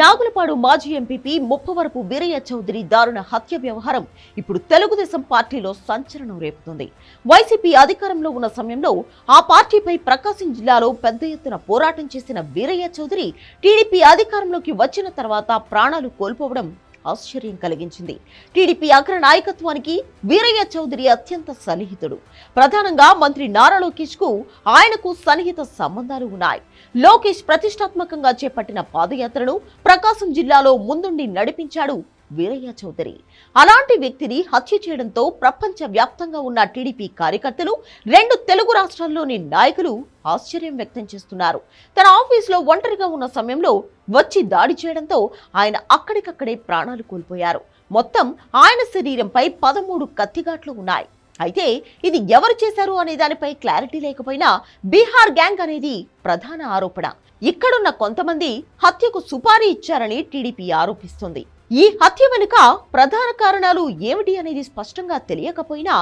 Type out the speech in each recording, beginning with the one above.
నాగులపాడు మాజీ ఎంపీపీ ముప్పవరపు వీరయ్య చౌదరి దారుణ హత్య వ్యవహారం ఇప్పుడు తెలుగుదేశం పార్టీలో సంచలనం రేపుతుంది. వైసీపీ అధికారంలో ఉన్న సమయంలో ఆ పార్టీపై ప్రకాశం జిల్లాలో పెద్ద ఎత్తున పోరాటం చేసిన వీరయ్య చౌదరి టీడీపీ అధికారంలోకి వచ్చిన తర్వాత ప్రాణాలు కోల్పోవడం ఆశ్చర్యం కలిగించింది. టీడీపీ అగ్ర నాయకత్వానికి వీరయ్య చౌదరి అత్యంత సన్నిహితుడు. ప్రధానంగా మంత్రి నారా లోకేష్కు ఆయనకు సన్నిహిత సంబంధాలు ఉన్నాయి. లోకేష్ ప్రతిష్టాత్మకంగా చేపట్టిన పాదయాత్రను ప్రకాశం జిల్లాలో ముందుండి నడిపించాడు వీరయ్య చౌదరి. అలాంటి వ్యక్తిని హత్య చేయడంతో ప్రపంచ వ్యాప్తంగా ఉన్న టీడీపీ కార్యకర్తలు రెండు తెలుగు రాష్ట్రాల్లోని నాయకులు ఆశ్చర్యం వ్యక్తం చేస్తున్నారు. తన ఆఫీసులో ఒంటరిగా ఉన్న సమయంలో వచ్చి దాడి చేయడంతో ఆయన అక్కడికక్కడే ప్రాణాలు కోల్పోయారు. మొత్తం ఆయన శరీరంపై పదమూడు కత్తిగాట్లు ఉన్నాయి. అయితే ఇది ఎవరు చేశారు అనే దానిపై క్లారిటీ లేకపోయినా బీహార్ గ్యాంగ్ అనేది ప్రధాన ఆరోపణ. ఇక్కడున్న కొంతమంది హత్యకు సుపారీ ఇచ్చారని టీడీపీ ఆరోపిస్తుంది. ఈ హత్య వెనుక ప్రధాన కారణాలు ఏమిటి అనేది స్పష్టంగా తెలియకపోయినా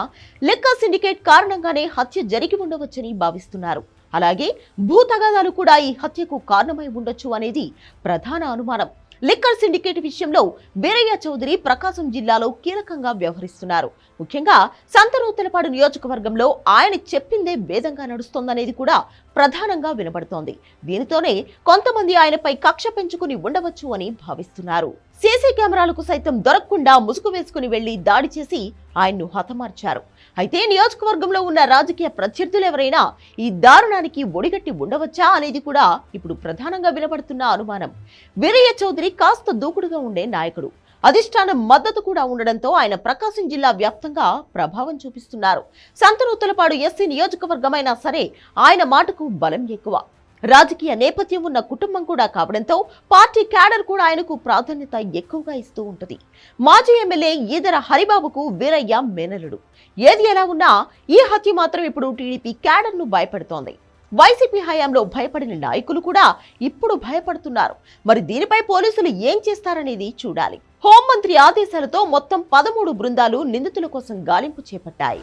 లెక్క సిండికేట్ కారణంగానే హత్య జరిగి ఉండవచ్చని భావిస్తున్నారు. అలాగే భూతగాదాలు కూడా ఈ హత్యకు కారణమై ఉండొచ్చు అనేది ప్రధాన అనుమానం. లిక్కర్ సిండికేట్ విషయంలో వీరయ్య చౌదరి ప్రకాశం జిల్లాలో కీలకంగా వ్యవహరిస్తున్నారు. ముఖ్యంగా సంతనూతలపాడు నియోజకవర్గంలో ఆయన చెప్పిందే వేదంగా నడుస్తోందనేది కూడా ప్రధానంగా వినబడుతోంది. దీనితోనే కొంతమంది ఆయనపై కక్ష పెంచుకుని ఉండవచ్చు అని భావిస్తున్నారు. సీసీ కెమెరాలకు సైతం దొరకకుండా ముసుగు వేసుకుని వెళ్ళి దాడి చేసి ఆయన్ను హతమార్చారు. అయితే నియోజకవర్గంలో ఉన్న రాజకీయ ప్రత్యర్థులు ఎవరైనా ఈ దారుణానికి ఒడిగట్టి ఉండవచ్చా అనేది కూడా ఇప్పుడు ప్రధానంగా వినపడుతున్న అనుమానం. వీరయ్య చౌదరి కాస్త దూకుడుగా ఉండే నాయకుడు. అధిష్టానం మద్దతు కూడా ఉండడంతో ఆయన ప్రకాశం జిల్లా వ్యాప్తంగా ప్రభావం చూపిస్తున్నారు. సంతనూతలపాడు ఎస్సీ నియోజకవర్గమైనా సరే ఆయన మాటకు బలం ఎక్కువ. రాజకీయ నేపథ్యం ఉన్న కుటుంబం కూడా కావడంతో పార్టీ క్యాడర్ కూడా ఆయనకు ప్రాధాన్యత ఎక్కువగా ఇస్తూ ఉంటుంది. మాజీ ఎమ్మెల్యే ఈదర హరిబాబుకు వీరయ్య మేనలుడు ఏది ఎలా ఉన్నా ఈ హత్య మాత్రం ఇప్పుడు టీడీపీ క్యాడర్ను భయపడుతోంది భయపెడుతోంది. వైసీపీ హయాంలో భయపడిన నాయకులు కూడా ఇప్పుడు భయపడుతున్నారు. మరి దీనిపై పోలీసులు ఏం చేస్తారనేది చూడాలి. హోంమంత్రి ఆదేశాలతో మొత్తం పదమూడు బృందాలు నిందితుల కోసం గాలింపు చేపట్టాయి.